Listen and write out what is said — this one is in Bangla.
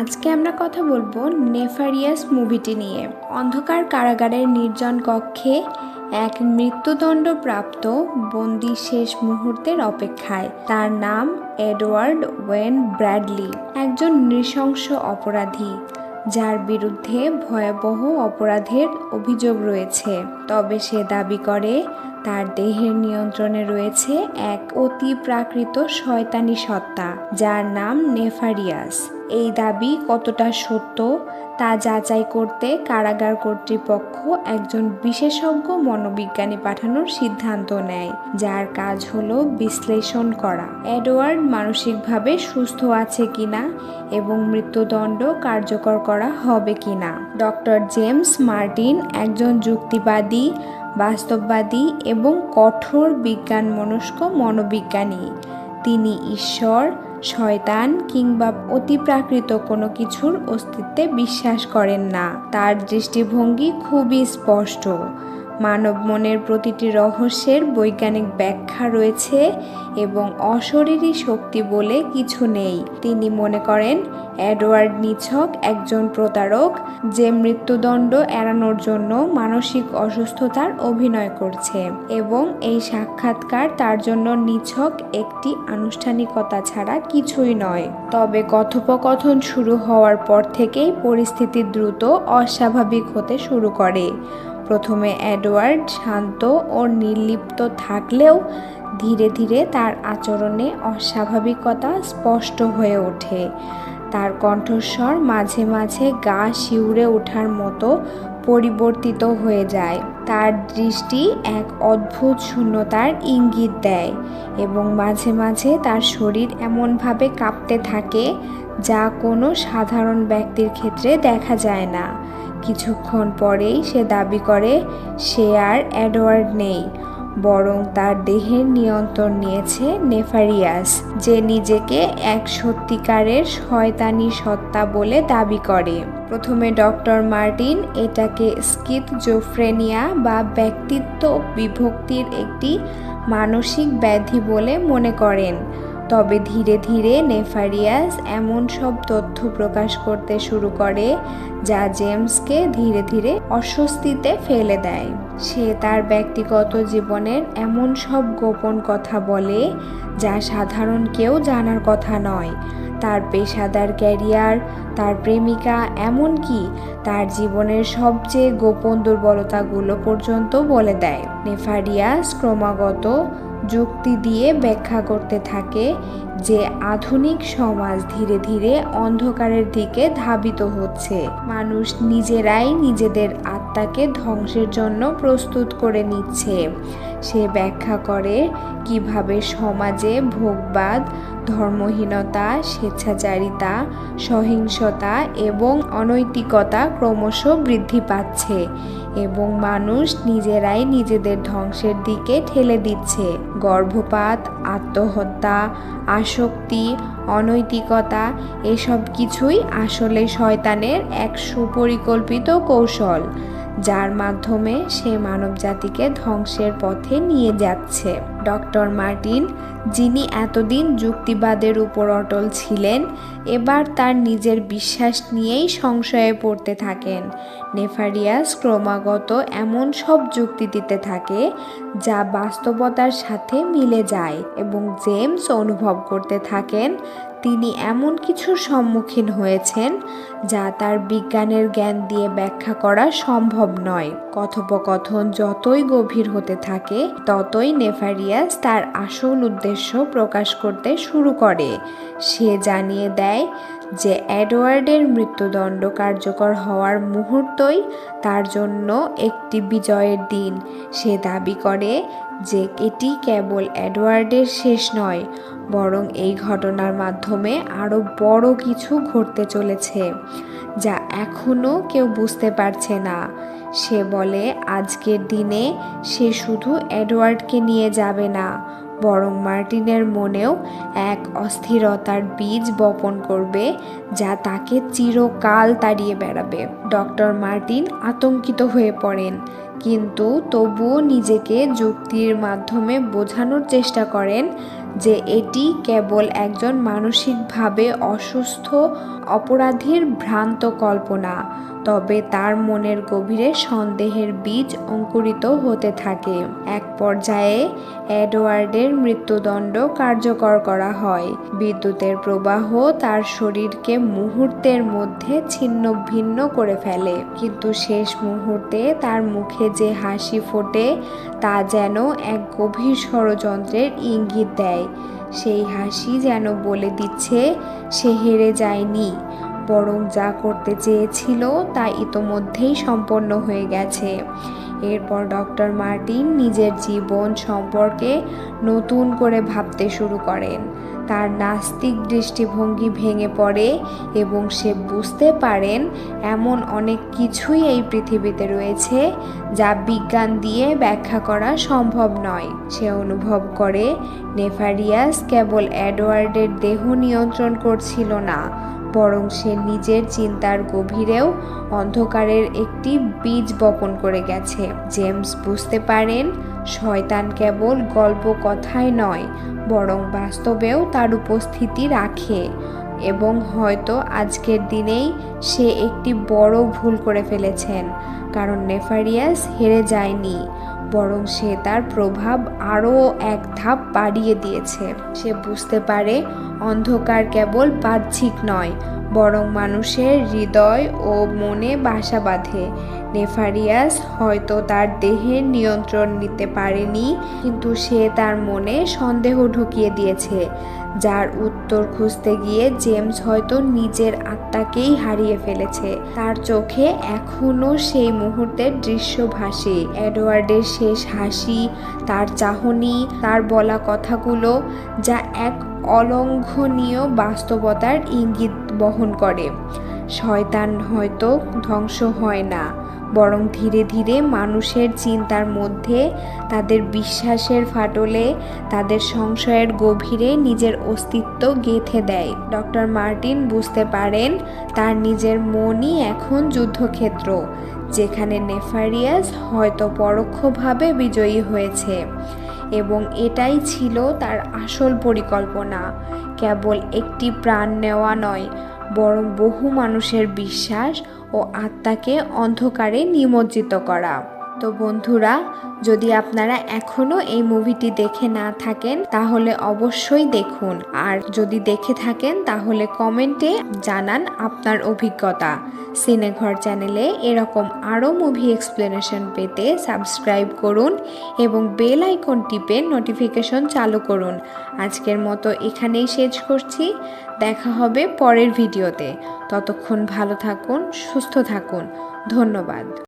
আজকে আমরা কথা বলব নেফারিয়াস মুভিটি নিয়ে। অন্ধকার কারাগারের নির্জন কক্ষে এক মৃত্যুদণ্ডপ্রাপ্ত বন্দি শেষ মুহূর্তের অপেক্ষায়। তার নাম এডওয়ার্ড ওয়েন ব্র্যাডলি, একজন নৃশংস অপরাধী, যার বিরুদ্ধে ভয়াবহ অপরাধের অভিযোগ রয়েছে। তবে সে দাবি করে তার দেহের নিয়ন্ত্রণে রয়েছে এক অতি প্রাকৃত শয়তানি সত্তা, যার নাম নেফারিয়াস। এই দাবি কতটা সত্য তা যাচাই করতে কারাগার কর্তৃপক্ষ একজন বিশেষজ্ঞ মনোবিজ্ঞানী পাঠানোর সিদ্ধান্ত নেয়, যার কাজ হলো বিশ্লেষণ করা। এডওয়ার্ড মানসিকভাবে সুস্থ আছে কিনা এবং মৃত্যুদণ্ড কার্যকর করা হবে কিনা? ডক্টর জেমস মার্টিন একজন যুক্তিবাদী বাস্তববাদী এবং কঠোর বিজ্ঞান মনস্ক মনোবিজ্ঞানী। তিনি ঈশ্বর, শয়তান কিংবা অতিপ্রাকৃত কোনো কিছুর অস্তিত্বে বিশ্বাস করেন না। তার দৃষ্টিভঙ্গি খুবই স্পষ্ট। মানব মনের প্রতিটি রহস্যের বৈজ্ঞানিক ব্যাখ্যা রয়েছে এবং অশরীরী শক্তি বলে কিছু নেই। তিনি মনে করেন, এডওয়ার্ড নিছক একজন প্রতারক যে মৃত্যুদণ্ড এড়ানোর জন্য মানসিক অসুস্থতার অভিনয় করছে এবং এই সাক্ষাৎকার তার জন্য নিছক একটি আনুষ্ঠানিকতা ছাড়া কিছুই নয়। তবে কথোপকথন শুরু হওয়ার পর থেকেই পরিস্থিতি দ্রুত অস্বাভাবিক হতে শুরু করে। প্রথমে অ্যাডওয়ার্ড শান্ত ও নির্লিপ্ত থাকলেও ধীরে ধীরে তার আচরণে অস্বাভাবিকতা স্পষ্ট হয়ে ওঠে। তার কণ্ঠস্বর মাঝে মাঝে গা শিউরে ওঠার মতো পরিবর্তিত হয়ে যায়। তার দৃষ্টি এক অদ্ভুত শূন্যতার ইঙ্গিত দেয় এবং মাঝে মাঝে তার শরীর এমনভাবে কাঁপতে থাকে যা কোনো সাধারণ ব্যক্তির ক্ষেত্রে দেখা যায় না। কিছুক্ষণ পরেই সে দাবি করে, সে আর অ্যাডওয়ার্ড নেই, বরং তার দেহের নিয়ন্ত্রণ নিয়েছে নেফারিয়াস, যে নিজেকে এক সত্যিকারের শয়তানি সত্তা বলে দাবি করে। প্রথমে ডক্টর মার্টিন এটাকে স্কিথজোফ্রেনিয়া বা ব্যক্তিত্ব বিভক্তির একটি মানসিক ব্যাধি বলে মনে করেন। তবে ধীরে ধীরে নেফারিয়াস এমন সব তথ্য প্রকাশ করতে শুরু করে, যা জেমসকে ধীরে ধীরে অস্বস্তিতে ফেলে দেয়। সে তার ব্যক্তিগত জীবনের এমন সব গোপন কথা বলে, যা সাধারণ কেউ জানার কথা নয়। তার পেশাদার ক্যারিয়ার, তার প্রেমিকা এমনকি তার জীবনের সবচেয়ে গোপন দুর্বলতাগুলো পর্যন্ত বলে দেয়। নেফারিয়াস ক্রমাগত যুক্তি দিয়ে ব্যাখ্যা করতে থাকে যে আধুনিক সমাজ ধীরে ধীরে অন্ধকারের দিকে ধাবিত হচ্ছে। মানুষ নিজেরাই নিজেদের আত্মাকে ধ্বংসের জন্য প্রস্তুত করে নিচ্ছে। সে ব্যাখ্যা করে কীভাবে সমাজে ভোগবাদ, ধর্মহীনতা, স্বেচ্ছাচারিতা, সহিংসতা এবং অনৈতিকতা ক্রমশ বৃদ্ধি পাচ্ছে। এবং মানুষ নিজেরাই নিজেদের ধ্বংসের দিকে ঠেলে দিচ্ছে। গর্ভপাত, আত্মহত্যা, আসক্তি, অনৈতিকতা, এসব কিছুই আসলে শয়তানের এক সুপরিকল্পিত কৌশল। যার মাধ্যমে সে মানবজাতিকে ধ্বংসের পথে নিয়ে যাচ্ছে। ডক্টর মার্টিন, যিনি এতদিন যুক্তিবাদের উপর অটল ছিলেন, এবার তার নিজের বিশ্বাস নিয়েই সংশয়ে পড়তে থাকেন। নেফারিয়াস ক্রমাগত এমন সব যুক্তি দিতে থাকে, যা বাস্তবতার সাথে মিলে যায় এবং জেমস অনুভব করতে থাকেন তিনি এমন কিছুর সম্মুখীন হয়েছেন যা তার বিজ্ঞানের জ্ঞান দিয়ে ব্যাখ্যা করা সম্ভব নয়। কথোপকথন যতই গভীর হতে থাকে, ততই নেফারিয়াস তার আসল উদ্দেশ্য প্রকাশ করতে শুরু করে। সে জানিয়ে দেয় যে অ্যাডওয়ার্ডের মৃত্যুদণ্ড কার্যকর হওয়ার মুহূর্তই তার জন্য একটি বিজয়ের দিন। সে দাবি করে যে এটি কেবল অ্যাডওয়ার্ডের শেষ নয়, বরং এই ঘটনার মাধ্যমে আরও বড় কিছু ঘটতে চলেছে, যা এখনও কেউ বুঝতে পারছে না। সে বলে, আজকের দিনে সে শুধু এডওয়ার্ডকে নিয়ে যাবে না, বরং মার্টিনের মনেও এক অস্থিরতার বীজ বপন করবে, যা তাকে চিরকাল তাড়িয়ে বেড়াবে। ডক্টর মার্টিন আতঙ্কিত হয়ে পড়েন। কিন্তু তবুও নিজেকে যুক্তির মাধ্যমে বোঝানোর চেষ্টা করেন যে এটি কেবল একজন মানসিকভাবে অসুস্থ অপরাধীর ভ্রান্ত কল্পনা। তবে তার মনের গভীরে সন্দেহের বীজ অঙ্কুরিত হতে থাকে। এক পর্যায়ে এডওয়ার্ডের মৃত্যুদণ্ড কার্যকর করা হয়। বিদ্যুতের প্রবাহ তার শরীরকে মুহূর্তের মধ্যে ছিন্ন ভিন্ন করে ফেলে। কিন্তু শেষ মুহূর্তে তার মুখে যে হাসি ফোটে, তা যেন এক গভীর ষড়যন্ত্রের ইঙ্গিত দেয়। সেই হাসি যেন বলে দিচ্ছে, সে হেরে যায়নি। বরং যা করতে চেয়েছিল তা ইতোমধ্যেই সম্পন্ন হয়ে গেছে। এরপর ডক্টর মার্টিন নিজের জীবন সম্পর্কে নতুন করে ভাবতে শুরু করেন। তার নাস্তিক দৃষ্টিভঙ্গি ভেঙে পড়ে এবং সে বুঝতে পারেন এমন অনেক কিছুই এই পৃথিবীতে রয়েছে যা বিজ্ঞান দিয়ে ব্যাখ্যা করা সম্ভব নয়। সে অনুভব করে, নেফারিয়াস কেবল অ্যাডওয়ার্ডের দেহ নিয়ন্ত্রণ করছিল না বরং সে নিজের চিন্তার গভীরেও অন্ধকারের একটি বীজ বপন করে গেছে। জেমস বুঝতে পারেন, শয়তান কেবল গল্প কথায় নয়, বরং বাস্তবেও তার উপস্থিতি রাখে। এবং হয়তো আজকের দিনেই সে একটি বড় ভুল করে ফেলেছেন, কারণ নেফারিয়াস হেরে যায়নি, বরং সে তার প্রভাব আরও এক ধাপ বাড়িয়ে দিয়েছে। সে বুঝতে পারে অন্ধকার কেবল বাহ্যিক নয়, বরং মানুষের হৃদয় ও মনে বাসা বাঁধে। নেফারিয়াস হয়তো তার দেহের নিয়ন্ত্রণ নিতে পারেনি, কিন্তু সে তার মনে সন্দেহ ঢুকিয়ে দিয়েছে, যার উত্তর খুঁজতে গিয়ে জেমস হয়তো নিজের আত্মাকেই হারিয়ে ফেলেছে। তার চোখে এখনও সেই মুহূর্তের দৃশ্য ভাসে এডওয়ার্ডের শেষ হাসি, তার চাহনি, তার বলা কথাগুলো যা এক অলঙ্ঘনীয় বাস্তবতার ইঙ্গিত বহন করে। শয়তান হয়তো ধ্বংস হয় না, বরং ধীরে ধীরে মানুষের চিন্তার মধ্যে, তাদের বিশ্বাসের ফাটলে, তাদের সংশয়ের গভীরে নিজের অস্তিত্ব গেঁথে দেয়। ডক্টর মার্টিন বুঝতে পারেন, তার নিজের মনই এখন যুদ্ধক্ষেত্র, যেখানে নেফারিয়াস হয়তো পরোক্ষভাবে বিজয়ী হয়েছে, এবং এটাই ছিল তার আসল পরিকল্পনা। কেবল একটি প্রাণ নেওয়া নয় বরং বহু মানুষের বিশ্বাস ও আত্মাকে অন্ধকারে নিমজ্জিত করা। তো বন্ধুরা, যদি আপনারা এখনও এই মুভিটি দেখে না থাকেন, তাহলে অবশ্যই দেখুন। আর যদি দেখে থাকেন, তাহলে কমেন্টে জানান আপনার অভিজ্ঞতা। সিনেঘর চ্যানেলে এরকম আরও মুভি এক্সপ্লেনেশন পেতে সাবস্ক্রাইব করুন এবং বেল আইকন টিপে নোটিফিকেশন চালু করুন। আজকের মতো এখানেই শেষ করছি। দেখা হবে পরের ভিডিওতে। ততক্ষণ ভালো থাকুন, সুস্থ থাকুন। ধন্যবাদ।